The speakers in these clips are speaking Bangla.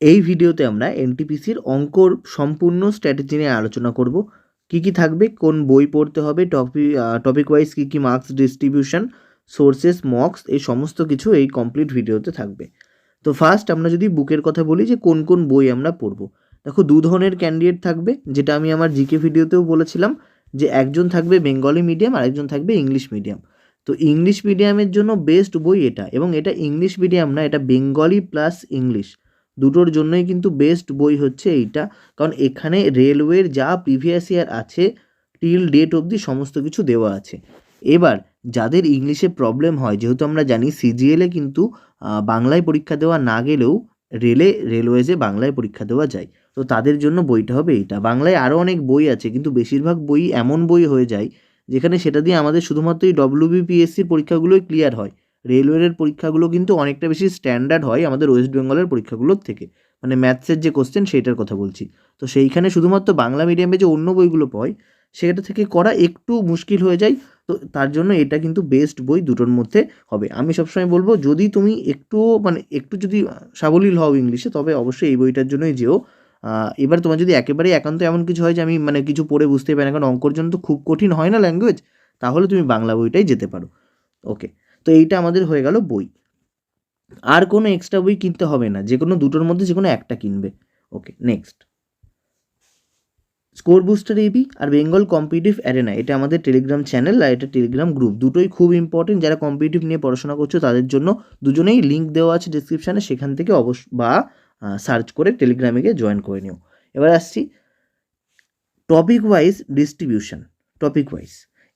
এই ভিডিওতে আমরা এনটিপিসির অঙ্কর সম্পূর্ণ স্ট্র্যাটেজি নিয়ে আলোচনা করব। কি কি থাকবে, কোন বই পড়তে হবে টপিক টপিক ওয়াইজ কী কী মার্কস ডিস্ট্রিবিউশন সোর্সেস মক্স এই সমস্ত কিছু এই কমপ্লিট ভিডিওতে থাকবে। তো ফার্স্ট আমরা যদি বুকের কথা বলি যে কোন কোন বই আমরা পড়ব। দেখো দু ধরনের ক্যান্ডিডেট থাকবে, যেটা আমি আমার জিকে ভিডিওতেও বলেছিলাম যে একজন থাকবে বেঙ্গলি মিডিয়াম আর একজন থাকবে ইংলিশ মিডিয়াম। তো ইংলিশ মিডিয়ামের জন্য বেস্ট বই এটা এবং এটা ইংলিশ মিডিয়াম না, এটা বেঙ্গলি প্লাস ইংলিশ। দুটোর জন্যই কিন্তু বেস্ট বই হচ্ছে এইটা। কারণ এখানে রেলওয়ের যা প্রিভিয়াস ইয়ার আছে টিল ডেট অবধি সমস্ত কিছু দেওয়া আছে। এবার, যাদের ইংলিশে প্রবলেম হয়, যেহেতু আমরা জানি সিজিএলে কিন্তু বাংলায় পরীক্ষা দেওয়া না গেলেও রেলে রেলওয়েজে বাংলায় পরীক্ষা দেওয়া যায়। তো তাদের জন্য বইটা হবে এইটা। বাংলায় আরও অনেক বই আছে, কিন্তু বেশিরভাগ বই এমন বই হয়ে যায়, যেখানে সেটা দিয়ে আমাদের শুধুমাত্র এই ডব্লিউবিপিএসসির পরীক্ষাগুলোই ক্লিয়ার হয়। রেলওয়ের পরীক্ষাগুলো কিন্তু অনেকটা বেশি স্ট্যান্ডার্ড হয় আমাদের ওয়েস্ট বেঙ্গলের পরীক্ষাগুলোর থেকে। মানে ম্যাথসের যে কোশ্চেন সেইটার কথা বলছি। তো সেইখানে শুধুমাত্র বাংলা মিডিয়ামে যে অন্য বইগুলো পায় সেটা থেকে করা একটু মুশকিল হয়ে যায়। তো তার জন্য এটা কিন্তু বেস্ট বই দুটোর মধ্যে হবে। আমি সবসময় বলব, যদি তুমি একটু মানে একটু যদি সাবলীল হও ইংলিশে তবে অবশ্যই এই বইটার জন্যই যেও। এবার তোমার যদি একেবারেই একান্ত এমন কিছু হয় যে আমি মানে কিছু পড়ে বুঝতেই পারি না, কারণ অঙ্কর জন্য তো খুব কঠিন হয় না ল্যাঙ্গুয়েজ তাহলে তুমি বাংলা বইটাই যেতে পারো। ওকে তো এইটা আমাদের হয়ে গেল বই। আর কোনো এক্সট্রা বই কিনতে হবে না, যে কোনো দুটোর মধ্যে যে কোনো একটা কিনবে। Okay next score booster AB আর বেঙ্গল কম্পিটিভ অ্যারেনা এটা আমাদের টেলিগ্রাম চ্যানেল আর এটা টেলিগ্রাম গ্রুপ দুটোই খুব ইম্পর্টেন্ট যারা কম্পিটিভ নিয়ে পড়াশোনা করছ তাদের জন্য দুজনেই লিঙ্ক দেওয়া আছে ডিসক্রিপশানে সেখান থেকে অবশ্য বা সার্চ করে টেলিগ্রামে গিয়ে জয়েন করে নিও। এবার আসছি topic wise distribution topic wise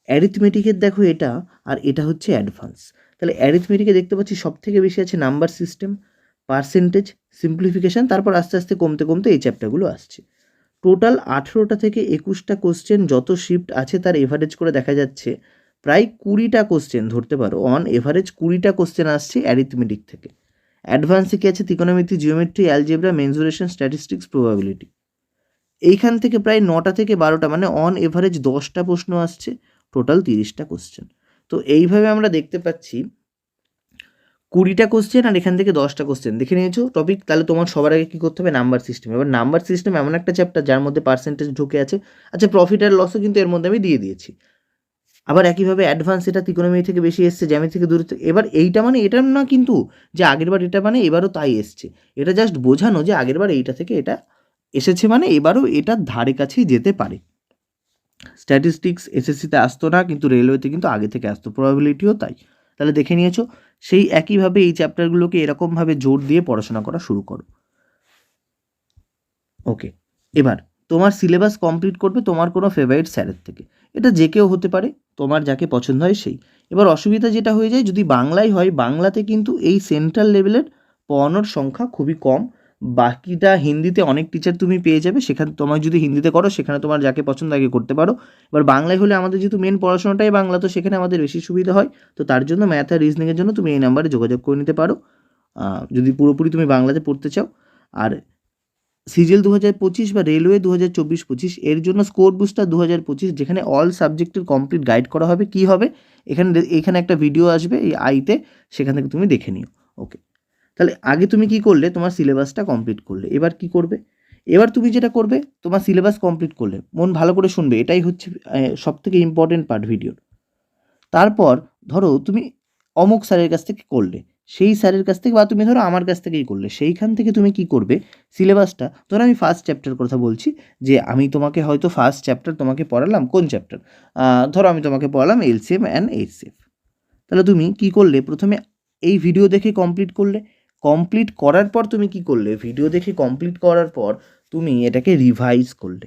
অ্যারিথমেটিকের দেখো এটা, আর এটা হচ্ছে অ্যাডভান্স তাহলে অ্যারিথমেটিকে দেখতে পাচ্ছি সব থেকে বেশি আছে নাম্বার সিস্টেম পার্সেন্টেজ সিম্পলিফিকেশান তারপর আস্তে আস্তে কমতে কমতে এই চ্যাপ্টারগুলো আসছে। টোটাল আঠেরোটা থেকে একুশটা কোশ্চেন যত শিফট আছে তার এভারেজ করে দেখা যাচ্ছে, প্রায় কুড়িটা কোশ্চেন ধরতে পারো অন এভারেজ কুড়িটা কোশ্চেন আসছে অ্যারিথমেটিক থেকে। অ্যাডভান্সে কী আছে? ত্রিকোণমিতি geometry algebra mensuration statistics probability এইখান থেকে প্রায় নটা থেকে বারোটা মানে অন এভারেজ দশটা প্রশ্ন আসছে। টোটাল তিরিশটা কোশ্চেন তো এইভাবে আমরা দেখতে পাচ্ছি, কুড়িটা কোশ্চেন আর এখান থেকে দশটা কোশ্চেন দেখে নিয়েছো টপিক তাহলে তোমার সবার আগে কী করতে হবে? নাম্বার সিস্টেম এবার নাম্বার সিস্টেম এমন একটা চ্যাপ্টার যার মধ্যে পার্সেন্টেজ ঢুকে আছে। আচ্ছা প্রফিট আর লসও কিন্তু এর মধ্যে আমি দিয়ে দিয়েছি। আবার একইভাবে অ্যাডভান্স এটা তিকোনমি থেকে বেশি এসছে জ্যামি থেকে দূরে থেকে এবার এইটা মানে এটা না কিন্তু যে আগেরবার এটা মানে এবারও তাই এসছে। এটা জাস্ট বোঝানো যে আগেরবার এইটা থেকে এটা এসেছে মানে এবারও এটার ধারে কাছেই যেতে পারে। স্ট্যাটিস্টিক্স এসএসসিতে আসতো না, কিন্তু রেলওয়েতে কিন্তু আগে থেকে আসতো প্রবাবিলিটিও তাই। তাহলে দেখে নিয়েছো, সেই একইভাবে এই চ্যাপ্টারগুলোকে এরকমভাবে জোর দিয়ে পড়াশোনা করা শুরু করো। ওকে এবার তোমার সিলেবাস কমপ্লিট করবে তোমার কোনো ফেভারিট স্যারের থেকে। এটা যে কেউ হতে পারে, তোমার যাকে পছন্দ হয় সেই। এবার অসুবিধা যেটা হয়ে যায়, যদি বাংলায় হয়, বাংলাতে কিন্তু এই সেন্ট্রাল লেভেলের পড়ানোর সংখ্যা খুবই কম। বাকিটা হিন্দিতে অনেক টিচার তুমি পেয়ে যাবে, সেখানে তোমার যদি হিন্দিতে করো, সেখানে তোমার যাকে পছন্দ আগে করতে পারো। এবার বাংলায় হলে আমাদের যেহেতু মেন পড়াশোনাটাই বাংলা, তো সেখানে আমাদের বেশি সুবিধা হয়। তো তার জন্য ম্যাথ আর রিজনিংয়ের জন্য তুমি এই নাম্বারে যোগাযোগ করে নিতে পারো। যদি পুরোপুরি তুমি বাংলাতে পড়তে চাও। আর সিজিএল দু হাজার পঁচিশ বা রেলওয়ে দু হাজার চব্বিশ পঁচিশ, এর জন্য স্কোর বুস্টার দু হাজার পঁচিশ, যেখানে অল সাবজেক্টের কমপ্লিট গাইড করা হবে। কি হবে? এখানে এখানে একটা ভিডিও আসবে এই আইতে সেখান থেকে তুমি দেখে নিও। ওকে তাহলে আগে তুমি কি করলে? তোমার সিলেবাসটা কমপ্লিট করলে। এবার কি করবে? এবার তুমি যেটা করবে, তোমার সিলেবাস কমপ্লিট করলে। মন ভালো করে শুনবে। এটাই হচ্ছে সব থেকে ইম্পর্টেন্ট পার্ট ভিডিওর তারপর ধরো তুমি অমুক স্যারের কাছ থেকে করলে। সেই স্যারের কাছ থেকে বা তুমি ধরো আমার কাছ থেকেই করলে। সেইখান থেকে তুমি কি করবে? সিলেবাসটা, ধরো আমি ফার্স্ট চ্যাপ্টার কথা বলছি, যে আমি তোমাকে হয়তো ফার্স্ট চ্যাপ্টার তোমাকে পড়ালাম কোন চ্যাপ্টার ধরো আমি তোমাকে পড়ালাম এলসিএম অ্যান্ড এইচসিএফ তাহলে তুমি কি করলে? প্রথমে এই ভিডিও দেখে কমপ্লিট করলে। কমপ্লিট করার পর তুমি কি করলে? ভিডিও দেখে কমপ্লিট করার পর তুমি এটাকে রিভাইজ করলে।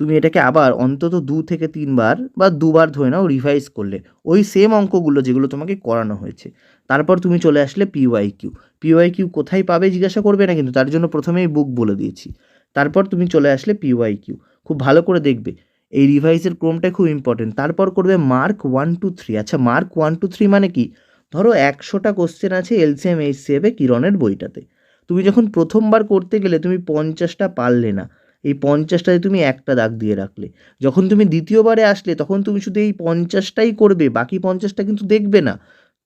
তুমি এটাকে আবার অন্তত দু থেকে তিনবার বা দুবার ধরে নাও রিভাইজ করলে। ওই সেম অঙ্কগুলো যেগুলো তোমাকে করানো হয়েছে। তারপর তুমি চলে আসলে পিওয়াই কিউ পিওয়াই কিউ কোথায় পাবে জিজ্ঞাসা করবে না কিন্তু তার জন্য প্রথমেই বুক বলে দিয়েছি। তারপর তুমি চলে আসলে পিওয়াই কিউ খুব ভালো করে দেখবে। এই রিভাইসের ক্রমটাই খুব ইম্পর্টেন্ট তারপর করবে মার্ক ওয়ান টু থ্রি আচ্ছা মার্ক ওয়ান টু থ্রি মানে কি? ধরো একশোটা কোশ্চেন আছে এলসিএম এইচসিএফে কিরণের বইটাতে। তুমি যখন প্রথমবার করতে গেলে তুমি পঞ্চাশটা পারলে না। এই পঞ্চাশটায় তুমি একটা দাগ দিয়ে রাখলে। যখন তুমি দ্বিতীয়বারে আসলে তখন তুমি শুধু এই পঞ্চাশটাই করবে, বাকি পঞ্চাশটা কিন্তু দেখবে না।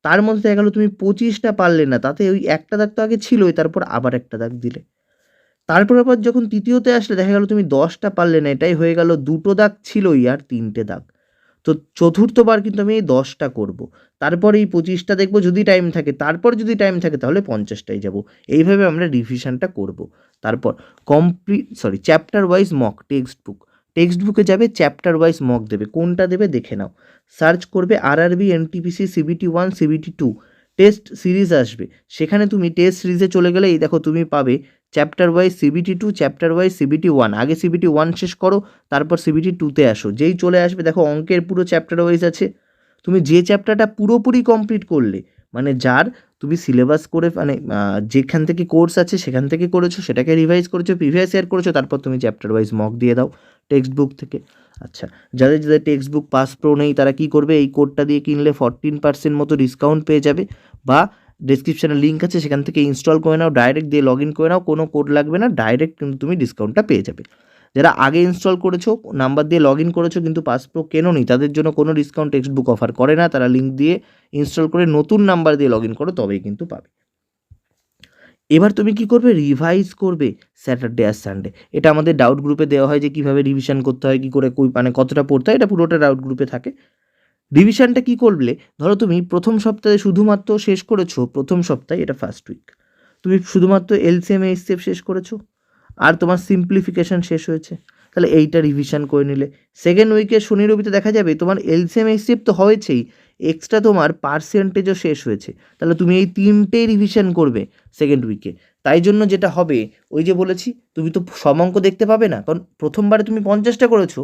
তার মধ্যে দেখা গেলো তুমি পঁচিশটা পারলে না, তাতে ওই একটা দাগ তো আগে ছিলই, তারপর আবার একটা দাগ দিলে। তারপর আবার যখন তৃতীয়তে আসলে দেখা গেল তুমি দশটা পারলে না, এটাই হয়ে গেল দুটো দাগ ছিলই আর তিনটে দাগ। তো চতুর্থবার কিন্তু আমি এই দশটা করব। তারপর এই পঁচিশটা দেখব, যদি টাইম থাকে, তারপর যদি টাইম থাকে, তাহলে পঞ্চাশটাই যাব। এইভাবে আমরা রিভিশনটা করব। তারপর complete sorry chapter wise mock text book text বুকে যাবে চ্যাপ্টার ওয়াইজ মক দেবে। কোনটা দেবে, দেখে নাও। সার্চ করবে RRB NTPC CBT one CBT two test series আসবে। সেখানে তুমি টেস্ট সিরিজে চলে গেলে, এই দেখো তুমি পাবে chapter wise CBT two chapter wise CBT one আগে সিবিটি ওয়ান শেষ করো, তারপর সিবিটি টুতে আসো। যেই চলে আসবে, দেখো অঙ্কের পুরো চ্যাপ্টার ওয়াইজ আছে। তুমি যে চ্যাপ্টারটা পুরোপুরি কমপ্লিট করলে মানে যার তুমি সিলেবাস করে মানে যেখান থেকে কোর্স আছে, সেখান থেকে করেছ, সেটাকে রিভাইজ করেছ প্রিভিয়াস ইয়ার করেছ, তারপর তুমি চ্যাপ্টার ওয়াইজ মক দিয়ে দাও টেক্সট বুক থেকে। আচ্ছা যাদের যাদের টেক্সট বুক পাস প্রো নেই, তারা কি করবে? এই কোডটা দিয়ে কিনলে ফরটিন পার্সেন্ট মতো ডিসকাউন্ট পেয়ে যাবে বা ডিসক্রিপশানে লিঙ্ক আছে, সেখান থেকে ইনস্টল করে নাও ডাইরেক্ট দিয়ে লগ ইন করে নাও, কোনো কোড লাগবে না ডাইরেক্ট কিন্তু তুমি ডিসকাউন্টটা পেয়ে যাবে। যারা আগে ইনস্টল করেছ নাম্বার দিয়ে লগ ইন করেছ, কিন্তু পাস প্রো কেনোনি, তাদের জন্য কোনো ডিসকাউন্ট টেক্সট বুক অফার করে না, তারা লিঙ্ক দিয়ে ইনস্টল করে নতুন নাম্বার দিয়ে লগ ইন করো, তবেই কিন্তু পাবে। এবার তুমি কি করবে? রিভাইজ করবে স্যাটারডে আর সানডে এটা আমাদের ডাউট গ্রুপে দেওয়া হয় যে কীভাবে রিভিশন করতে হয়, কী করে কই মানে কতটা পড়তে হয়, এটা পুরোটা ডাউট গ্রুপে থাকে। রিভিশনটা কি করলে? ধরো তুমি প্রথম সপ্তাহে শুধুমাত্র শেষ করেছ, প্রথম সপ্তাহে, এটা ফার্স্ট উইক তুমি শুধুমাত্র এলসিএম স্টেপ শেষ করেছ, আর তোমার সিম্পলিফিকেশন শেষ হয়েছে। তাহলে এইটা রিভিশন করে নিলে। সেকেন্ড উইকে শনি রবিতে দেখা যাবে তোমার এলসিএম এইচসিএফ তো হয়েছেই এক্সট্রা তোমার পার্সেন্টেজও শেষ হয়েছে। তাহলে তুমি এই তিনটেই রিভিশন করবে সেকেন্ড উইকে তাই জন্য যেটা হবে, ওই যে বলেছি, তুমি তো সব অঙ্ক দেখতে পাবে না, কারণ প্রথমবারে তুমি পঞ্চাশটা করেছ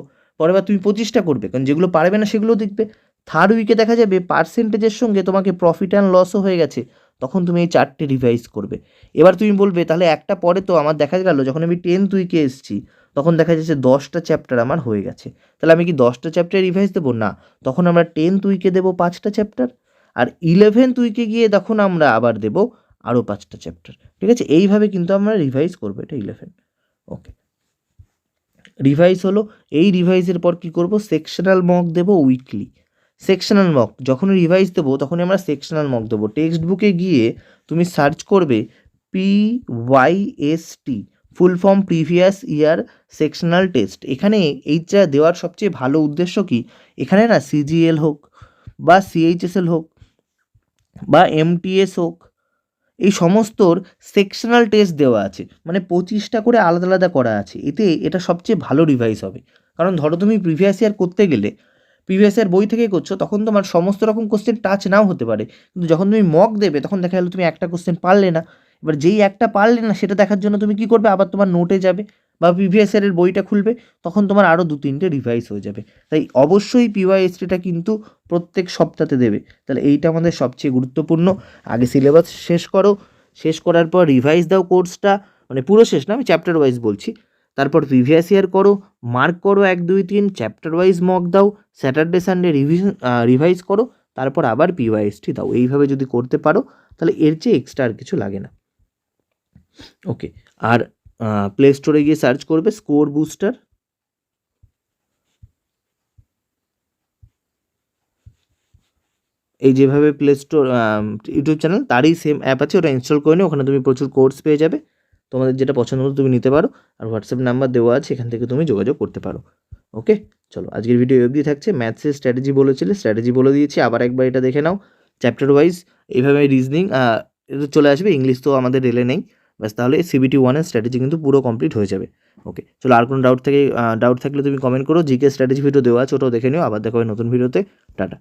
পরের বার তুমি পঁচিশটা করবে, কারণ যেগুলো পারবে না সেগুলো দেখবে। থার্ড উইকে দেখা যাবে পার্সেন্টেজের সঙ্গে তোমাকে প্রফিট অ্যান্ড লসও হয়ে গেছে, তখন তুমি এই চারটে রিভাইজ করবে। এবার তুমি বলবে, তাহলে একটা পরে তো আমার দেখা গেল, যখন আমি টেন্থ উইকে এসেছি তখন দেখা যাচ্ছে দশটা চ্যাপ্টার আমার হয়ে গেছে। তাহলে আমি কি দশটা চ্যাপ্টার রিভাইজ দেবো? না। তখন আমরা টেন্থ উইকে দেবো পাঁচটা চ্যাপ্টার আর ইলেভেন্থ উইকে গিয়ে তখন আমরা আবার দেবো আরও পাঁচটা চ্যাপ্টার ঠিক আছে? এইভাবে কিন্তু আমরা রিভাইজ করব এটা ইলেভেন ওকে রিভাইজ হলো, এই রিভাইজের পর কি করব? সেকশনাল মক দেবো উইকলি সেকশনাল মক যখন রিভাইজ দেবো, তখনই আমরা সেকশনাল মক দেবো। টেক্সট বুকে গিয়ে তুমি সার্চ করবে P Y S T full form previous year sectional test. এখানে এইটা দেওয়ার সবচেয়ে ভালো উদ্দেশ্য কি? এখানে না সিজিএল হোক বা সিএইচএসএল হোক বা এমটিএস হোক, এই সমস্তর সেকশনাল টেস্ট দেওয়া আছে। মানে পঁচিশটা করে আলাদা আলাদা করা আছে। এতে এটা সবচেয়ে ভালো রিভাইজ হবে। কারণ ধরো তুমি প্রিভিয়াস ইয়ার করতে গেলে, প্রিভিয়াস ইয়ার বই থেকে করছ, তখন তোমার সমস্ত রকম কোশ্চেন টাচ নাও হতে পারে। কিন্তু যখন তুমি মক দেবে, তখন দেখা গেলো তুমি একটা কোশ্চেন পারলে না। এবার যেই একটা পারলে না, সেটা দেখার জন্য তুমি কি করবে? আবার তোমার নোটে যাবে বা প্রিভিয়াস ইয়ারের বইটা খুলবে, তখন তোমার আরও দু তিনটে রিভাইজ হয়ে যাবে। তাই অবশ্যই পিওয়াইএসটিটা কিন্তু প্রত্যেক সপ্তাহে দেবে। তাহলে এইটা আমাদের সবচেয়ে গুরুত্বপূর্ণ। আগে সিলেবাস শেষ করো, শেষ করার পর রিভাইজ দাও কোর্সটা মানে পুরো শেষ না, আমি চ্যাপ্টার ওয়াইজ বলছি। তারপর প্রিভিয়াস ইয়ার করো মার্ক করো এক, দুই, তিন চ্যাপ্টার ওয়াইজ মক দাও স্যাটারডে সানডে রিভিশন রিভাইজ করো, তারপর আবার পিওয়াইএসটি দাও। এইভাবে যদি করতে পারো, তাহলে এর চেয়ে এক্সট্রা আর কিছু লাগে না। ওকে আর প্লে স্টোরে গিয়ে সার্চ করবে স্কোর বুস্টার এই যেভাবে প্লে স্টোর ইউটিউব চ্যানেল তারই সেম অ্যাপ আছে, ওটা ইনস্টল করে নিও, ওখানে তুমি প্রচুর কোর্স পেয়ে যাবে। তোমাদের যেটা পছন্দ মতো তুমি নিতে পারো, আর হোয়াটসঅ্যাপ নাম্বার দেওয়া আছে, এখান থেকে তুমি যোগাযোগ করতে পারো। ওকে চলো, আজকের ভিডিও অবধি থাকছে। ম্যাথসের স্ট্র্যাটেজি বলেছিলে স্ট্র্যাটেজি বলে দিয়েছি, আবার একবার এটা দেখে নাও। চ্যাপ্টার ওয়াইজ এইভাবে রিজনিং চলে আসবে ইংলিশ তো আমাদের রেলে নেই। ব্যাস, তাহলে সিবিটি ওয়ানের স্ট্র্যাটেজি কিন্তু পুরো কমপ্লিট হয়ে যাবে। ওকে চলো আর কোনো ডাউট থেকে ডাউট থাকলে তুমি কমেন্ট করো জিকে স্ট্র্যাটেজি ভিডিও দেওয়া আছে, ওটাও দেখে নিও, আবার দেখা নতুন ভিডিওতে টাটা।